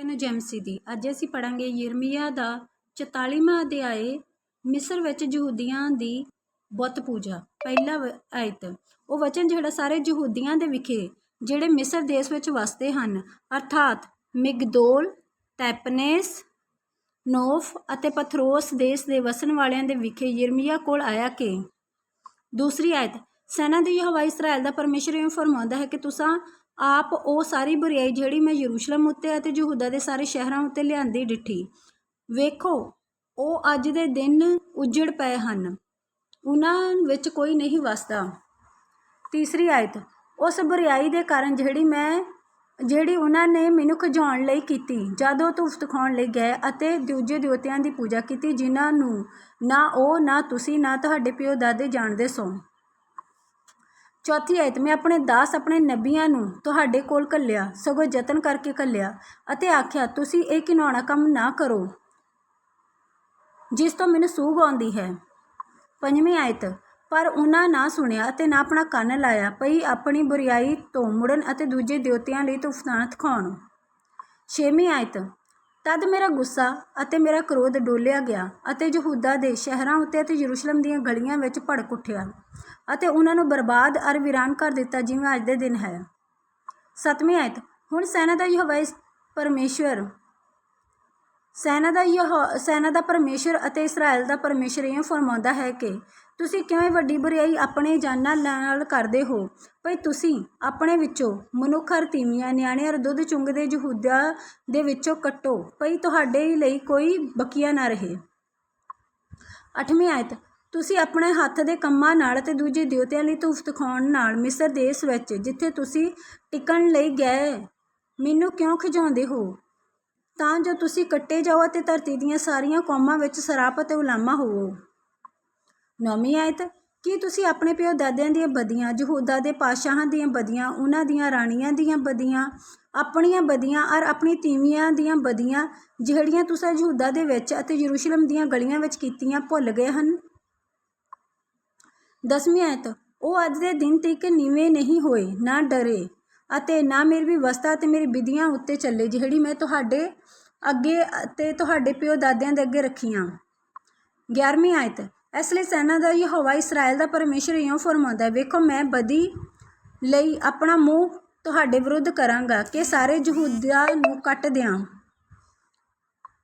ਇਹਨੂੰ ਜੈਮਸੀ ਦੀ। ਅੱਜ ਅਸੀਂ ਪੜਾਂਗੇ ਯਿਰਮੀਆ ਦਾ 44ਵਾਂ ਅਧਿਆਏ, ਮਿਸਰ ਵਿੱਚ ਯਹੂਦੀਆਂ ਦੀ ਬੁੱਤ ਪੂਜਾ, ਪਹਿਲਾ ਆਇਤ। ਉਹ ਵਚਨ ਜਿਹੜਾ ਸਾਰੇ ਯਹੂਦੀਆਂ ਦੇ ਵਿਖੇ, ਜਿਹੜੇ ਮਿਸਰ ਦੇਸ਼ ਵਿੱਚ ਵਸਦੇ ਹਨ, ਅਰਥਾਤ ਮਿਗਦੋਲ, ਟੈਪਨੇਸ, ਨੋਫ ਅਤੇ ਪਥਰੋਸ ਦੇਸ਼ ਦੇ ਵਸਣ ਵਾਲਿਆਂ ਦੇ ਵਿਖੇ ਯਿਰਮੀਆ ਕੋਲ ਆਇਆ ਕਿ ਦੂਸਰੀ ਆਇਤ, ਸੈਨਾ ਦੇ ਯਹੋਵਾ ਇਸਰਾਇਲ ਦਾ ਪਰਮੇਸ਼ਰ ਇਹ ਫਰਮਾਉਂਦਾ ਹੈ ਕਿ ਤੁਸੀਂ ਆਪ ਉਹ ਸਾਰੀ ਬੁਰਿਆਈ ਜਿਹੜੀ ਮੈਂ ਯਰੂਸ਼ਲਮ ਉੱਤੇ ਅਤੇ ਯਹੂਦਾ ਦੇ ਸਾਰੇ ਸ਼ਹਿਰਾਂ ਉੱਤੇ ਲਿਆਂਦੀ ਡਿੱਠੀ। ਵੇਖੋ, ਉਹ ਅੱਜ ਦੇ ਦਿਨ ਉਜੜ ਪਏ ਹਨ। ਉਹਨਾਂ ਵਿੱਚ ਕੋਈ ਨਹੀਂ ਵਸਦਾ। ਤੀਸਰੀ ਆਇਤ, ਉਸ ਬੁਰੀਆਈ ਦੇ ਕਾਰਨ ਜਿਹੜੀ ਮੈਂ, ਜਿਹੜੀ ਉਹਨਾਂ ਨੇ ਮੈਨੂੰ ਖਿਜਾਉਣ ਲਈ ਕੀਤੀ, ਜਦ ਉਹ ਧੂਫ ਦਿਖਾਉਣ ਲਈ ਗਏ ਅਤੇ ਦੂਜੇ ਦੇਵਤਿਆਂ ਦੀ ਪੂਜਾ ਕੀਤੀ, ਜਿਨ੍ਹਾਂ ਨੂੰ ਨਾ ਉਹ, ਨਾ ਤੁਸੀਂ, ਨਾ ਤੁਹਾਡੇ ਪਿਓ ਦਾਦੇ ਜਾਣਦੇ ਸੋ। ਚੌਥੀ ਆਇਤ, ਮੈਂ ਆਪਣੇ ਦਾਸ, ਆਪਣੇ ਨਬੀਆਂ ਨੂੰ ਤੁਹਾਡੇ ਕੋਲ ਕੱਲਿਆ ਸਗੋਂ ਯਤਨ ਕਰਕੇ ਕੱਲਿਆ ਅਤੇ ਆਖਿਆ, ਤੁਸੀਂ ਇਹ ਘਿਨਾਉਣਾ ਕੰਮ ਨਾ ਕਰੋ, ਜਿਸ ਤੋਂ ਮੈਨੂੰ ਸੂਗ ਆਉਂਦੀ ਹੈ। ਪੰਜਵੀਂ ਆਇਤ, ਪਰ ਉਹਨਾਂ ਨਾ ਸੁਣਿਆ ਅਤੇ ਨਾ ਆਪਣਾ ਕੰਨ ਲਾਇਆ, ਪਈ ਆਪਣੀ ਬੁਰੀਾਈ ਤੋਂ ਮੁੜਨ ਅਤੇ ਦੂਜੇ ਦੇਵਤਿਆਂ ਲਈ ਤੁਫਤਾਨ ਦਿਖਾਉਣ। ਛੇਵੀਂ ਆਇਤ ਤਦ ਮੇਰਾ ਗੁੱਸਾ ਅਤੇ ਮੇਰਾ ਕ੍ਰੋਧ ਡੋਲ੍ਹਿਆ ਗਿਆ ਅਤੇ ਯਹੂਦਾ ਦੇ ਸ਼ਹਿਰਾਂ ਉੱਤੇ ਅਤੇ ਯਰੂਸ਼ਲਮ ਦੀਆਂ ਗਲੀਆਂ ਵਿੱਚ ਭੜਕ ਉੱਠਿਆ ਅਤੇ ਉਹਨਾਂ ਨੂੰ ਬਰਬਾਦ ਅਰ ਵੀਰਾਨ ਕਰ ਦਿੱਤਾ ਜਿਵੇਂ ਅੱਜ ਦੇ ਦਿਨ ਹੈ। ਸਤਵੀਂ ਆਇਤ, ਹੁਣ ਸੈਨਾ ਦਾ ਯਹੋਵਾ ਇਸ ਪਰਮੇਸ਼ਵਰ, ਸੈਨਾ ਦਾ ਯਹ, ਸੈਨਾ ਦਾ ਪਰਮੇਸ਼ਰ ਅਤੇ ਇਸਰਾਇਲ ਦਾ ਪਰਮੇਸ਼ਰ ਇਹ ਫਰਮਾਉਂਦਾ ਹੈ ਕਿ ਤੁਸੀਂ ਕਿਵੇਂ ਵੱਡੀ ਬੁਰਾਈ ਆਪਣੇ ਜਾਨਾਂ ਨਾਲ ਕਰਦੇ ਹੋ? ਭਈ ਤੁਸੀਂ ਆਪਣੇ ਵਿੱਚੋਂ ਮਨੁੱਖ ਹਰ ਤੀਵੀਆਂ, ਨਿਆਣੇ ਅਰ ਦੁੱਧ ਚੁੰਗਦੇ ਯਹੂਦਾ ਦੇ ਵਿੱਚੋਂ ਕੱਟੋ। ਭਈ ਤੁਹਾਡੇ ਲਈ ਕੋਈ ਬਕੀਆ ਨਾ ਰਹੇ। ਅੱਠਵੀਂ ਆਇਤ, ਤੁਸੀਂ ਆਪਣੇ ਹੱਥ ਦੇ ਕੰਮਾਂ ਨਾਲ ਅਤੇ ਦੂਜੇ ਦੇਵਤਿਆਂ ਲਈ ਧੂਫ ਦਿਖਾਉਣ ਨਾਲ ਮਿਸਰ ਦੇਸ਼ ਵਿੱਚ, ਜਿੱਥੇ ਤੁਸੀਂ ਟਿਕਣ ਲਈ ਗਏ, ਮੈਨੂੰ ਕਿਉਂ ਖਿਜਾਉਂਦੇ ਹੋ? ਤਾਂ ਜੋ ਤੁਸੀਂ ਕੱਟੇ ਜਾਓ ਅਤੇ ਧਰਤੀ ਦੀਆਂ ਸਾਰੀਆਂ ਕੌਮਾਂ ਵਿੱਚ ਸਰਾਪ ਅਤੇ ਉਲਾਮਾ ਹੋਵੋ। ਨੌਵੀਂ ਆਇਤ, ਕੀ ਤੁਸੀਂ ਆਪਣੇ ਪਿਓ ਦਾਦਿਆਂ ਦੀਆਂ ਬਦੀਆਂ, ਯਹੂਦਾ ਦੇ ਪਾਸ਼ਾਹਾਂ ਦੀਆਂ ਬਦੀਆਂ, ਉਹਨਾਂ ਦੀਆਂ ਰਾਣੀਆਂ ਦੀਆਂ ਬਦੀਆਂ, ਆਪਣੀਆਂ ਬਦੀਆਂ ਔਰ ਆਪਣੀ ਤੀਵੀਆਂ ਦੀਆਂ ਬਦੀਆਂ, ਜਿਹੜੀਆਂ ਤੁਸੀਂ ਯਹੂਦਾ ਦੇ ਵਿੱਚ ਅਤੇ ਯਰੂਸ਼ਲਮ ਦੀਆਂ ਗਲੀਆਂ ਵਿੱਚ ਕੀਤੀਆਂ ਭੁੱਲ ਗਏ ਹਨ? ਦਸਵੀਂ ਆਇਤ, ਉਹ ਅੱਜ ਦੇ ਦਿਨ ਤੱਕ ਨੀਵੇਂ ਨਹੀਂ ਹੋਏ, ਨਾ ਡਰੇ, ਅਤੇ ਨਾ ਮੇਰੀ ਵਿਵਸਥਾ ਅਤੇ ਮੇਰੀ ਵਿਧੀਆਂ ਉੱਤੇ ਚੱਲੇ, ਜਿਹੜੀ ਮੈਂ ਤੁਹਾਡੇ ਅੱਗੇ ਅਤੇ ਤੁਹਾਡੇ ਪਿਓ ਦਾਦਿਆਂ ਦੇ ਅੱਗੇ ਰੱਖੀਆਂ। 11ਵੀਂ ਆਇਤ ਇਸ ਲਈ ਸੈਨਾ ਦਾ ਯਹੋਵਾ ਇਸਰਾਇਲ ਦਾ ਪਰਮੇਸ਼ਰ ਇਉਂ ਫਰਮਾਉਂਦਾ ਹੈ, ਵੇਖੋ, ਮੈਂ ਬਦੀ ਲਈ ਆਪਣਾ ਮੂੰਹ ਤੁਹਾਡੇ ਵਿਰੁੱਧ ਕਰਾਂਗਾ ਕਿ ਸਾਰੇ ਯਹੂਦਾ ਨੂੰ ਕੱਟ ਦਿਆਂ।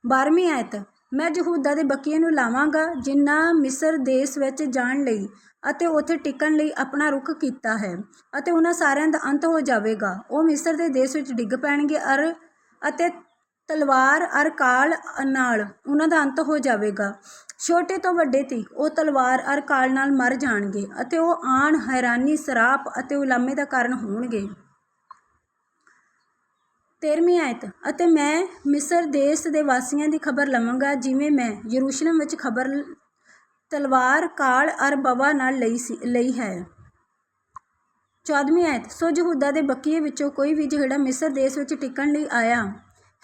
12ਵੀਂ ਆਇਤ, ਮੈਂ ਯਹੂਦਾ ਦੇ ਬਕੀਏ ਨੂੰ ਲਾਵਾਂਗਾ ਜਿਨ੍ਹਾਂ ਮਿਸਰ ਦੇਸ਼ ਵਿੱਚ ਜਾਣ ਲਈ ਅਤੇ ਉੱਥੇ ਟਿਕਣ ਲਈ ਆਪਣਾ ਰੁਖ ਕੀਤਾ ਹੈ ਅਤੇ ਉਹਨਾਂ ਸਾਰਿਆਂ ਦਾ ਅੰਤ ਹੋ ਜਾਵੇਗਾ। ਉਹ ਮਿਸਰ ਦੇ ਦੇਸ਼ ਵਿੱਚ ਡਿੱਗ ਪੈਣਗੇ ਅਰ ਅਤੇ ਤਲਵਾਰ ਅਰ ਕਾਲ ਨਾਲ ਉਹਨਾਂ ਦਾ ਅੰਤ ਹੋ ਜਾਵੇਗਾ। ਛੋਟੇ ਤੋਂ ਵੱਡੇ ਤੀਕ ਉਹ ਤਲਵਾਰ ਅਰ ਕਾਲ ਨਾਲ ਮਰ ਜਾਣਗੇ ਅਤੇ ਉਹ ਆਣ ਹੈਰਾਨੀ, ਸਰਾਪ ਅਤੇ ਉਲਾਮੇ ਦਾ ਕਾਰਨ ਹੋਣਗੇ। ਤੇਰਵੀਂ ਆਇਤ, ਅਤੇ ਮੈਂ ਮਿਸਰ ਦੇਸ਼ ਦੇ ਵਾਸੀਆਂ ਦੀ ਖਬਰ ਲਵਾਂਗਾ, ਜਿਵੇਂ ਮੈਂ ਯਰੂਸ਼ਲਮ ਵਿੱਚ ਖਬਰ ਤਲਵਾਰ, ਕਾਲ ਅਰ ਬਵਾ ਨਾਲ ਲਈ ਸੀ, ਲਈ ਹੈ। ਚੌਦਵੀਂ ਆਇਤ, ਸੋ ਯਹੂਦਾ ਦੇ ਬਕੀਏ ਵਿੱਚੋਂ ਕੋਈ ਵੀ ਜਿਹੜਾ ਮਿਸਰ ਦੇਸ਼ ਵਿੱਚ ਟਿਕਣ ਲਈ ਆਇਆ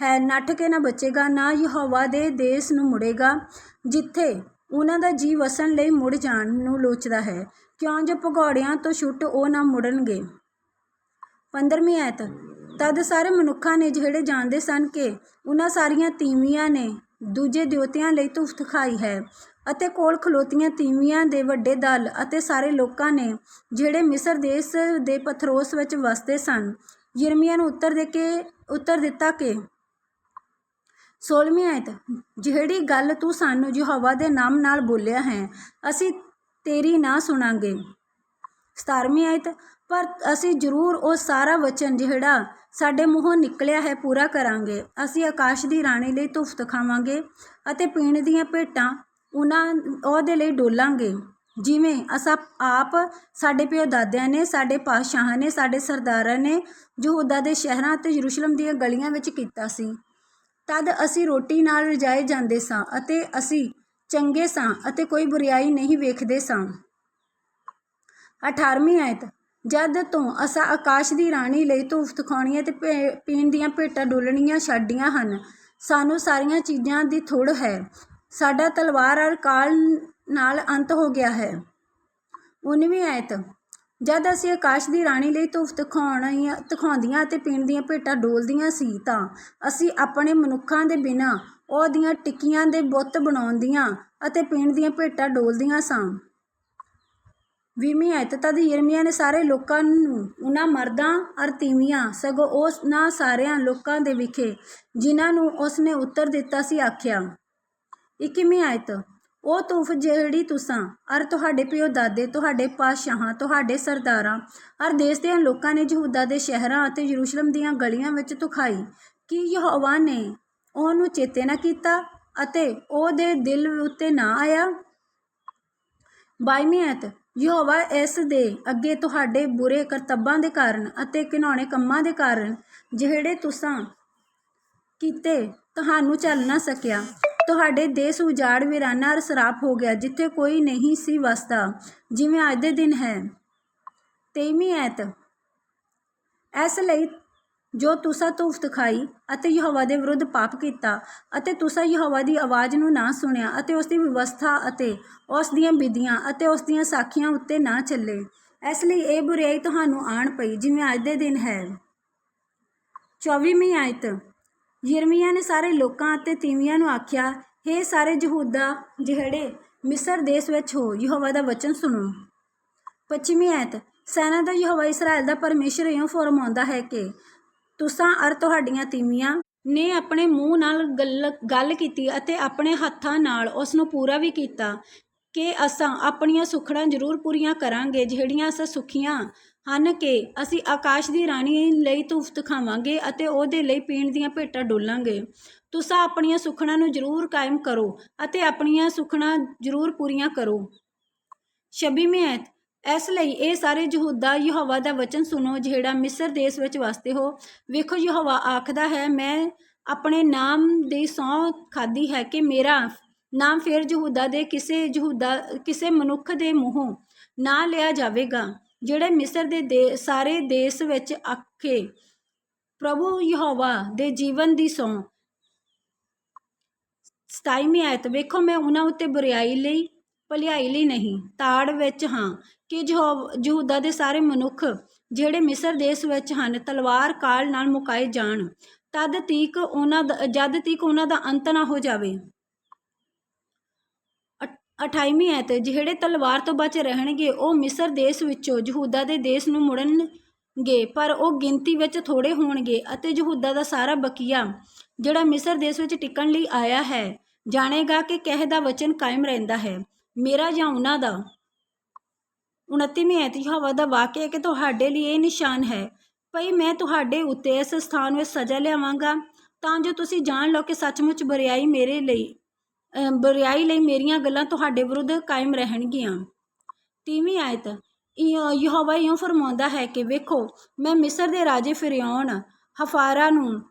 ਹੈ, ਨੱਠ ਕੇ ਨਾ ਬਚੇਗਾ, ਨਾ ਯਹੋਵਾ ਦੇ ਦੇਸ਼ ਨੂੰ ਮੁੜੇਗਾ, ਜਿੱਥੇ ਉਹਨਾਂ ਦਾ ਜੀ ਵਸਣ ਲਈ ਮੁੜ ਜਾਣ ਨੂੰ ਲੋਚਦਾ ਹੈ। ਕਿਉਂ ਜੋ ਭਗੌੜਿਆਂ ਤੋਂ ਛੁੱਟ ਉਹ ਨਾ ਮੁੜਨਗੇ? 15ਵੀਂ ਐਤ ਤਦ ਸਾਰੇ ਮਨੁੱਖਾਂ ਨੇ ਜਿਹੜੇ ਜਾਣਦੇ ਸਨ ਕਿ ਉਹਨਾਂ ਸਾਰੀਆਂ ਤੀਵੀਆਂ ਨੇ ਦੂਜੇ ਦੇਵਤਿਆਂ ਲਈ ਧੂਫ ਖਾਈ ਹੈ ਅਤੇ ਕੋਲ ਖਲੋਤੀਆਂ ਤੀਵੀਆਂ ਦੇ ਵੱਡੇ ਦਲ ਅਤੇ ਸਾਰੇ ਲੋਕਾਂ ਨੇ ਜਿਹੜੇ ਮਿਸਰ ਦੇਸ਼ ਦੇ ਪਥਰੋਸ ਵਿੱਚ ਵਸਦੇ ਸਨ, ਯਿਰਮੀਆ ਨੂੰ ਉੱਤਰ ਦੇ ਕੇ ਉੱਤਰ ਦਿੱਤਾ ਕਿ ਸੋਲਵੀਂ ਆਇਤ, ਜਿਹੜੀ ਗੱਲ ਤੂੰ ਸਾਨੂੰ ਯਹੋਵਾ ਦੇ ਨਾਮ ਨਾਲ ਬੋਲਿਆ ਹੈ, ਅਸੀਂ ਤੇਰੀ ਨਾ ਸੁਣਾਂਗੇ। 17ਵੀਂ ਆਇਤ, ਪਰ ਅਸੀਂ ਜ਼ਰੂਰ ਉਹ ਸਾਰਾ ਵਚਨ ਜਿਹੜਾ ਸਾਡੇ ਮੂੰਹੋਂ ਨਿਕਲਿਆ ਹੈ ਪੂਰਾ ਕਰਾਂਗੇ। ਅਸੀਂ ਆਕਾਸ਼ ਦੀ ਰਾਣੀ ਲਈ ਧੁਫ ਦਿਖਾਵਾਂਗੇ ਅਤੇ ਪੀਣ ਦੀਆਂ ਭੇਟਾਂ ਉਹਨਾਂ, ਉਹਦੇ ਲਈ ਡੋਲਾਂਗੇ। ਜਿਵੇਂ ਅਸਾਂ ਆਪ, ਸਾਡੇ ਪਿਓ ਦਾਦਿਆਂ ਨੇ, ਸਾਡੇ ਪਾਤਸ਼ਾਹਾਂ ਨੇ, ਸਾਡੇ ਸਰਦਾਰਾਂ ਨੇ ਯਹੂਦਾ ਦੇ ਸ਼ਹਿਰਾਂ ਅਤੇ ਯਰੂਸ਼ਲਮ ਦੀਆਂ ਗਲੀਆਂ ਵਿੱਚ ਕੀਤਾ ਸੀ। ਤਦ ਅਸੀਂ ਰੋਟੀ ਨਾਲ ਰਜਾਏ ਜਾਂਦੇ ਸਾਂ ਅਤੇ ਅਸੀਂ ਚੰਗੇ ਸਾਂ ਅਤੇ ਕੋਈ ਬੁਰੀਾਈ ਨਹੀਂ ਵੇਖਦੇ ਸਾਂ। 18ਵੀਂ ਆਇਤ, ਜਦ ਤੋਂ ਅਸਾਂ ਆਕਾਸ਼ ਦੀ ਰਾਣੀ ਲਈ ਧੂਫ ਦਿਖਾਉਣੀਆਂ ਤੇ ਪੀਣ ਦੀਆਂ ਭੇਟਾਂ ਡੋਲਣੀਆਂ ਛੱਡੀਆਂ ਹਨ, ਸਾਨੂੰ ਸਾਰੀਆਂ ਚੀਜ਼ਾਂ ਦੀ ਥੁੜ ਹੈ। ਸਾਡਾ ਤਲਵਾਰ ਅਰ ਕਾਲ ਨਾਲ ਅੰਤ ਹੋ ਗਿਆ ਹੈ। 19ਵੀਂ ਆਇਤ ਜਦ ਅਸੀਂ ਆਕਾਸ਼ ਦੀ ਰਾਣੀ ਲਈ ਧੂਫ ਦਿਖਾਉਣੀਆਂ ਦਿਖਾਉਂਦੀਆਂ ਅਤੇ ਪੀਣ ਦੀਆਂ ਭੇਟਾਂ ਡੋਲਦੀਆਂ ਸੀ ਤਾਂ ਅਸੀਂ ਆਪਣੇ ਮਨੁੱਖਾਂ ਦੇ ਬਿਨਾਂ ਉਹਦੀਆਂ ਟਿੱਕੀਆਂ ਦੇ ਬੁੱਤ ਬਣਾਉਂਦੀਆਂ ਅਤੇ ਪੀਣ ਦੀਆਂ ਭੇਟਾਂ ਡੋਲਦੀਆਂ ਸਾਂ। ਵੀਹਵੀਂ ਆਇਤ ਤਦ ਯਿਰਮੀਆ ਨੇ ਸਾਰੇ ਲੋਕਾਂ ਨੂੰ ਉਹਨਾਂ ਮਰਦਾਂ ਅਰ ਤੀਵੀਆਂ ਸਗੋਂ ਉਸ ਨਾ ਸਾਰਿਆਂ ਲੋਕਾਂ ਦੇ ਵਿਖੇ ਜਿਨ੍ਹਾਂ ਨੂੰ ਉਸ ਨੇ ਉੱਤਰ ਦਿੱਤਾ ਸੀ ਆਖਿਆ। ਇੱਕੀਵੀਂ ਆਇਤ ਉਹ ਤੂਫ ਜਿਹੜੀ ਤੁਸਾਂ, ਅਰ ਤੁਹਾਡੇ ਪਿਓ ਦਾਦੇ, ਤੁਹਾਡੇ ਪਾਤਸ਼ਾਹਾਂ, ਤੁਹਾਡੇ ਸਰਦਾਰਾਂ ਅਰ ਦੇਸ਼ ਦੇ ਲੋਕਾਂ ਨੇ ਯਹੂਦਾ ਦੇ ਸ਼ਹਿਰਾਂ ਅਤੇ ਯਰੂਸ਼ਲਮ ਦੀਆਂ ਗਲੀਆਂ ਵਿੱਚ ਤੁਖਾਈ ਕਿ ਯਹੋਵਾ ਨੇ ਉਹਨੂੰ ਚੇਤੇ ਨਾ ਕੀਤਾ ਅਤੇ ਉਹਦੇ ਦਿਲ ਉੱਤੇ ਨਾ ਆਇਆ? ਬਾਈਵੀਂ ਯਹੋਵਾ ਇਸ ਦੇ ਅੱਗੇ ਤੁਹਾਡੇ ਬੁਰੇ ਕਰਤੱਬਾਂ ਦੇ ਕਾਰਨ ਅਤੇ ਘਿਨਾਉਣੇ ਕੰਮਾਂ ਦੇ ਕਾਰਨ ਜਿਹੜੇ ਤੁਸਾਂ ਕੀਤੇ, ਤੁਹਾਨੂੰ ਚੱਲ ਨਾ ਸਕਿਆ। ਤੁਹਾਡੇ ਦੇਸ਼ ਉਜਾੜ ਵੀਰਾਨਾ ਅਰ ਸਰਾਪ ਹੋ ਗਿਆ, ਜਿੱਥੇ ਕੋਈ ਨਹੀਂ ਸੀ ਵਸਦਾ। ਜਿਵੇਂ ਅੱਜ ਦੇ ਦਿਨ ਹੈ। ਤੇਵੀਂ ਐਤ। ਇਸ ਲਈ ਜੋ ਤੁਸਾਂ ਧੂਫ ਦਿਖਾਈ ਅਤੇ ਯਹੋਵਾ ਦੇ ਵਿਰੁੱਧ ਪਾਪ ਕੀਤਾ ਅਤੇ ਤੁਸਾਂ ਯਹੋਵਾ ਦੀ ਆਵਾਜ਼ ਨੂੰ ਨਾ ਸੁਣਿਆ ਅਤੇ ਉਸ ਦੀ ਵਿਵਸਥਾ ਅਤੇ ਉਸ ਦੀਆਂ ਵਿਧੀਆਂ ਅਤੇ ਉਸ ਦੀਆਂ ਸਾਖੀਆਂ ਉੱਤੇ ਨਾ ਚੱਲੇ, ਇਸ ਲਈ ਇਹ ਬੁਰਾਈ ਤੁਹਾਨੂੰ ਆਣ ਪਈ, ਜਿਵੇਂ ਅੱਜ ਦੇ ਦਿਨ ਹੈ। 24ਵੀਂ ਆਇਤ ਯਿਰਮੀਆ ਨੇ ਸਾਰੇ ਲੋਕਾਂ ਅਤੇ ਤੀਵੀਆਂ ਨੂੰ ਆਖਿਆ, ਹੇ ਸਾਰੇ ਯਹੂਦਾ ਜਿਹੜੇ, ਮਿਸਰ ਦੇਸ਼ ਵਿੱਚ ਹੋ, ਯਹੋਵਾ ਦਾ ਵਚਨ ਸੁਣੋ। ਪੱਛਮੀ ਐਤ, ਸੈਨਾ ਦਾ ਯਹੋਵਾ ਇਸਰਾਇਲ ਦਾ ਪਰਮੇਸ਼ਰ ਇਉਂ ਫਰਮਾਉਂਦਾ ਹੈ ਕਿ, ਤੁਸਾਂ ਅਰ ਤੁਹਾਡੀਆਂ ਤੀਵੀਆਂ ਨੇ ਆਪਣੇ ਮੂੰਹ ਨਾਲ ਗੱਲ ਗੱਲ ਕੀਤੀ ਅਤੇ ਆਪਣੇ ਹੱਥਾਂ ਨਾਲ ਉਸ ਨੂੰ ਪੂਰਾ ਵੀ ਕੀਤਾ, ਕਿ ਅਸਾਂ ਆਪਣੀਆਂ ਸੁਖੜਾਂ ਜ਼ਰੂਰ ਪੂਰੀਆਂ ਕਰਾਂਗੇ, ਜਿਹੜੀਆਂ ਅਸਾਂ ਸੁਖੀਆਂ ਹਨ ਕਿ ਅਸੀਂ ਆਕਾਸ਼ ਦੀ ਰਾਣੀ ਲਈ ਧੂਫ ਦਿਖਾਵਾਂਗੇ ਅਤੇ ਉਹਦੇ ਲਈ ਪੀਣ ਦੀਆਂ ਭੇਟਾਂ ਡੋਲਾਂਗੇ। ਤੁਸਾਂ ਆਪਣੀਆਂ ਸੁਖੜਾਂ ਨੂੰ ਜ਼ਰੂਰ ਕਾਇਮ ਕਰੋ ਅਤੇ ਆਪਣੀਆਂ ਸੁਖੜਾਂ ਜ਼ਰੂਰ ਪੂਰੀਆਂ ਕਰੋ। ਛੱਬੀਵੀਂ ਮਿਆਤ, ਇਸ ਲਈ ਇਹ ਸਾਰੇ ਯਹੂਦਾ ਯਹੋਵਾ ਦਾ ਵਚਨ ਸੁਣੋ ਜਿਹੜਾ ਮਿਸਰ ਦੇਸ਼ ਵਿੱਚ ਵਸਦੇ ਹੋ। ਵੇਖੋ ਯਹੋਵਾ ਆਖਦਾ ਹੈ, ਮੈਂ ਆਪਣੇ ਨਾਮ ਦੀ ਸਹੁੰ ਖਾਦੀ ਹੈ ਕਿ ਮੇਰਾ ਨਾਮ ਫਿਰ ਯਹੂਦਾ ਦੇ ਕਿਸੇ ਯਹੂਦਾ, ਕਿਸੇ ਮਨੁੱਖ ਦੇ ਮੂੰਹੋਂ ਨਾ ਲਿਆ ਜਾਵੇਗਾ। ਜਿਹੜੇ ਮਿਸਰ ਦੇ ਦੇ, ਸਾਰੇ ਦੇਸ਼ ਵਿੱਚ ਆਖੇ, ਪ੍ਰਭੂ ਯਹੋਵਾ ਦੇ ਜੀਵਨ ਦੀ ਸਹੁੰ ਸਤਾਈਵੀਂ ਆਇਤ, ਵੇਖੋ ਮੈਂ ਉਹਨਾਂ ਉੱਤੇ ਬੁਰਾਈ ਲਈ, ਭਲਾਈ ਲਈ ਨਹੀਂ, ਤਾੜ ਵਿੱਚ ਹਾਂ ਕਿ ਯਹੋ- ਯਹੂਦਾ ਦੇ ਸਾਰੇ ਮਨੁੱਖ ਜਿਹੜੇ ਮਿਸਰ ਦੇਸ਼ ਵਿੱਚ ਹਨ, ਤਲਵਾਰ ਕਾਲ ਨਾਲ ਮੁਕਾਏ ਜਾਣ। ਤਦ ਤੀਕ ਉਹਨਾਂ ਦਾ, ਜਦ ਤੀਕ ਉਹਨਾਂ ਦਾ ਅੰਤ ਨਾ ਹੋ ਜਾਵੇ। 28ਵੀਂ ਐਤ, ਜਿਹੜੇ ਤਲਵਾਰ ਤੋਂ ਬਚ ਰਹਿਣਗੇ, ਉਹ ਮਿਸਰ ਦੇਸ਼ ਵਿੱਚੋਂ ਯਹੂਦਾ ਦੇ ਦੇਸ਼ ਨੂੰ ਮੁੜਨਗੇ, ਪਰ ਉਹ ਗਿਣਤੀ ਵਿੱਚ ਥੋੜੇ ਹੋਣਗੇ ਅਤੇ ਯਹੂਦਾ ਦਾ ਸਾਰਾ ਬਕੀਆ, ਜਿਹੜਾ ਮਿਸਰ ਦੇਸ਼ ਵਿੱਚ ਟਿਕਣ ਲਈ ਆਇਆ ਹੈ, ਜਾਣੇਗਾ ਕਿ ਕਹਿ ਦਾ ਵਚਨ ਕਾਇਮ ਰਹਿੰਦਾ ਹੈ। ਮੇਰਾ ਜਾਂ ਉਹਨਾਂ ਦਾ? 29ਵੀਂ ਐਤ, ਯਹੋਵਾ ਦਾ ਵਾਕਿਆ ਕਿ ਤੁਹਾਡੇ ਲਈ ਇਹ ਨਿਸ਼ਾਨ ਹੈ, ਭਈ ਮੈਂ ਤੁਹਾਡੇ ਉੱਤੇ ਇਸ ਸਥਾਨ ਵਿੱਚ ਸਜ਼ਾ ਲਿਆਵਾਂਗਾ, ਤਾਂ ਜੋ ਤੁਸੀਂ ਜਾਣ ਲਓ ਕਿ ਸੱਚਮੁੱਚ ਬਰਿਆਈ ਮੇਰੇ ਲਈ ਬਰਿਆਈ ਲਈ ਮੇਰੀਆਂ ਗੱਲਾਂ ਤੁਹਾਡੇ ਵਿਰੁੱਧ ਕਾਇਮ ਰਹਿਣਗੀਆਂ। ਤੀਵੀਂ ਆਇਤ। ਇਉਂ- ਯਹੋਵਾ ਇਉਂ ਫਰਮਾਉਂਦਾ ਹੈ ਕਿ ਵੇਖੋ, ਮੈਂ ਮਿਸਰ ਦੇ ਰਾਜੇ ਫਿਰੌਨ ਹਫਾਰਾ ਨੂੰ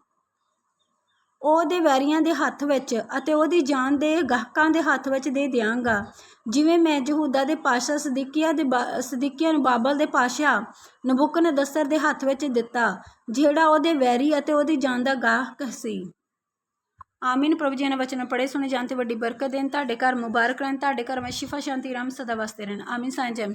ਉਹਦੇ ਵੈਰੀਆਂ ਦੇ ਹੱਥ ਵਿੱਚ ਅਤੇ ਉਹਦੀ ਜਾਨ ਦੇ ਗਾਹਕਾਂ ਦੇ ਹੱਥ ਵਿੱਚ ਦੇ ਦਿਆਂਗਾ। ਜਿਵੇਂ ਮੈਂ ਯਹੂਦਾ ਦੇ ਪਾਸ਼ਾ ਸਦੀਕੀਆ ਦੇ ਬਾ- ਸਦੀਕੀਆ ਨੂੰ ਬਾਬਲ ਦੇ ਪਾਸ਼ਾ ਨਬੁਕਨਦਸਰ ਦੇ ਹੱਥ ਵਿੱਚ ਦਿੱਤਾ, ਜਿਹੜਾ ਉਹਦੇ ਵੈਰੀ ਅਤੇ ਉਹਦੀ ਜਾਨ ਦਾ ਗਾਹਕ ਸੀ। ਆਮੀਨ, ਪ੍ਰਭੂ ਜੀ ਨੇ ਵਚਨ ਪੜੇ ਸੁਣੇ, ਜਾਣ ਤੇ ਵੱਡੀ ਬਰਕਤ ਦੇਣ। ਤੁਹਾਡੇ ਘਰ ਮੁਬਾਰਕ ਰਹਿਣ, ਤੁਹਾਡੇ ਘਰ ਵਿੱਚ ਸ਼ਿਫਾ ਸ਼ਾਂਤੀ, ਰਾਮ ਸਦਾ ਵਸਦੇ ਰਹਿਣ। ਆਮੀਨ ਸਾਈਂ ਜੈਮ